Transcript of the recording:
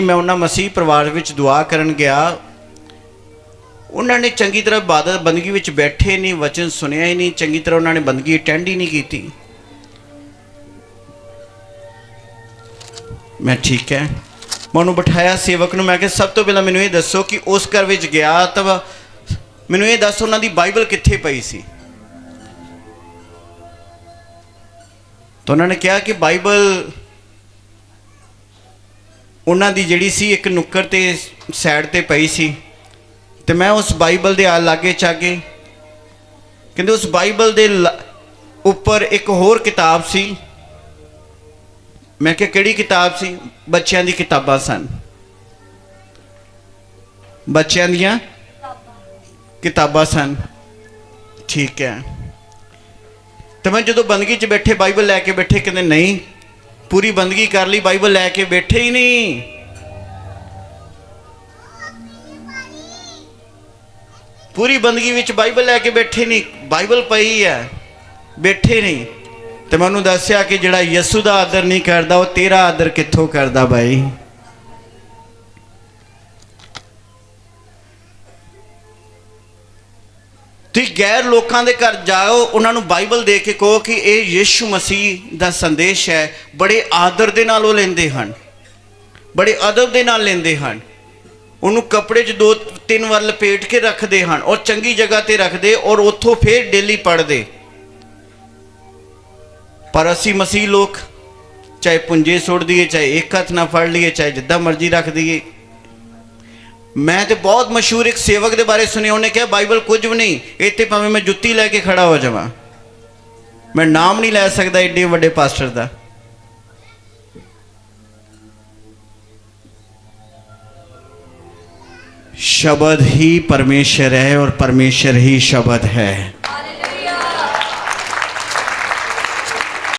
ਮੈਂ ਉਹਨਾਂ ਮਸੀਹ ਪਰਿਵਾਰ ਵਿੱਚ ਦੁਆ ਕਰਨ ਗਿਆ। ਉਹਨਾਂ ਨੇ ਚੰਗੀ ਤਰ੍ਹਾਂ ਇਬਾਦਤ ਬੰਦਗੀ ਵਿੱਚ ਬੈਠੇ ਨਹੀਂ, ਵਚਨ ਸੁਣਿਆ ਹੀ ਨਹੀਂ, ਚੰਗੀ ਤਰ੍ਹਾਂ ਉਹਨਾਂ ਨੇ ਬੰਦਗੀ ਅਟੈਂਡ ਹੀ ਨਹੀਂ ਕੀਤੀ। ਮੈਂ ਠੀਕ ਹੈ। ਮੈਂ ਉਹਨੂੰ ਬਿਠਾਇਆ ਸੇਵਕ ਨੂੰ, ਮੈਂ ਕਿਹਾ, ਸਭ ਤੋਂ ਪਹਿਲਾਂ ਮੈਨੂੰ ਇਹ ਦੱਸੋ ਕਿ ਉਸ ਘਰ ਵਿੱਚ ਗਿਆ ਤਾਂ ਮੈਨੂੰ ਇਹ ਦੱਸ ਉਹਨਾਂ ਦੀ ਬਾਈਬਲ ਕਿੱਥੇ ਪਈ ਸੀ? ਤਾਂ ਉਹਨਾਂ ਨੇ ਕਿਹਾ ਕਿ ਬਾਈਬਲ ਉਹਨਾਂ ਦੀ ਜਿਹੜੀ ਸੀ ਇੱਕ ਨੁੱਕਰ ਤੇ ਸਾਈਡ ਤੇ ਪਈ ਸੀ। ਤੇ ਮੈਂ ਉਸ ਬਾਈਬਲ ਦੇ ਆ ਲਾਗੇ ਚਾਗੇ ਕਹਿੰਦੇ ਉਸ ਬਾਈਬਲ ਦੇ ਲ- ਉੱਪਰ ਇੱਕ ਹੋਰ ਕਿਤਾਬ ਸੀ। ਮੈਂ ਕਿਹਾ ਕਿਹੜੀ ਕਿਤਾਬ ਸੀ? ਬੱਚਿਆਂ ਦੀ ਕਿਤਾਬਾਂ ਸਨ। ਬੱਚਿਆਂ ਦੀਆਂ ਕਿਤਾਬਾਂ ਸਨ। ਠੀਕ ਹੈ। ਤੇ ਮੈਂ ਜਦੋਂ ਬੰਦਗੀ 'ਚ ਬੈਠੇ ਬਾਈਬਲ ਲੈ ਕੇ ਬੈਠੇ ਕਹਿੰਦੇ ਨਹੀਂ ਪੂਰੀ ਬੰਦਗੀ ਕਰ ਲਈ, ਬਾਈਬਲ ਲੈ ਕੇ ਬੈਠੇ ਹੀ ਨਹੀਂ। ਪੂਰੀ ਬੰਦਗੀ ਵਿੱਚ ਬਾਈਬਲ ਲੈ ਕੇ ਬੈਠੇ ਨਹੀਂ, ਬਾਈਬਲ ਪਈ ਹੈ, ਬੈਠੇ ਨਹੀਂ। ਤੇ ਮੈਨੂੰ ਦੱਸਿਆ ਕਿ ਜਿਹੜਾ ਯਿਸੂ ਦਾ ਆਦਰ ਨਹੀਂ ਕਰਦਾ, ਉਹ ਤੇਰਾ ਆਦਰ ਕਿੱਥੋਂ ਕਰਦਾ ਬਾਈ? ਤੁਸੀਂ ਗੈਰ ਲੋਕਾਂ ਦੇ ਘਰ ਜਾਓ, ਉਹਨਾਂ ਨੂੰ ਬਾਈਬਲ ਦੇ ਕੇ ਕਹੋ ਕਿ ਇਹ ਯੀਸ਼ੂ ਮਸੀਹ ਦਾ ਸੰਦੇਸ਼ ਹੈ। ਬੜੇ ਆਦਰ ਦੇ ਨਾਲ ਉਹ ਲੈਂਦੇ ਹਨ। ਬੜੇ ਅਦਬ ਦੇ ਨਾਲ ਲੈਂਦੇ ਹਨ। ਉਹਨੂੰ ਕੱਪੜੇ 'ਚ ਦੋ, ਤਿੰਨ ਵਾਰ ਲਪੇਟ ਕੇ ਰੱਖਦੇ ਹਨ। ਔਰ ਚੰਗੀ ਜਗ੍ਹਾ ਤੇ ਰੱਖਦੇ ਔਰ ਉੱਥੋਂ ਫੇਰ ਡੇਲੀ ਪੜ੍ਹਦੇ। ਪਰ ਅਸੀਂ ਮਸੀਹ ਲੋਕ, ਚਾਹੇ ਪੁੰਜੇ ਸੁੱਟ ਦਈਏ, ਚਾਹੇ ਇੱਕ ਹੱਥ ਨਾਲ ਫੜ ਲਈਏ, ਚਾਹੇ ਜਿੱਦਾਂ ਮਰਜ਼ੀ ਰੱਖ ਦਈਏ ਮੈਂ ਤੇ ਬਹੁਤ ਮਸ਼ਹੂਰ ਇੱਕ ਸੇਵਕ ਦੇ ਬਾਰੇ ਸੁਣਿਆ ਉਹਨੇ ਕਿਹਾ ਬਾਈਬਲ ਕੁਝ ਵੀ ਨਹੀਂ ਇੱਥੇ ਭਾਵੇਂ ਮੈਂ ਜੁੱਤੀ ਲੈ ਕੇ ਖੜਾ ਹੋ ਜਾਵਾਂ ਮੈਂ ਨਾਮ ਨਹੀਂ ਲੈ ਸਕਦਾ ਏਡੇ ਵੱਡੇ ਪਾਸਟਰ ਦਾ शब्द ही परमेश्वर है और परमेश्वर ही शब्द है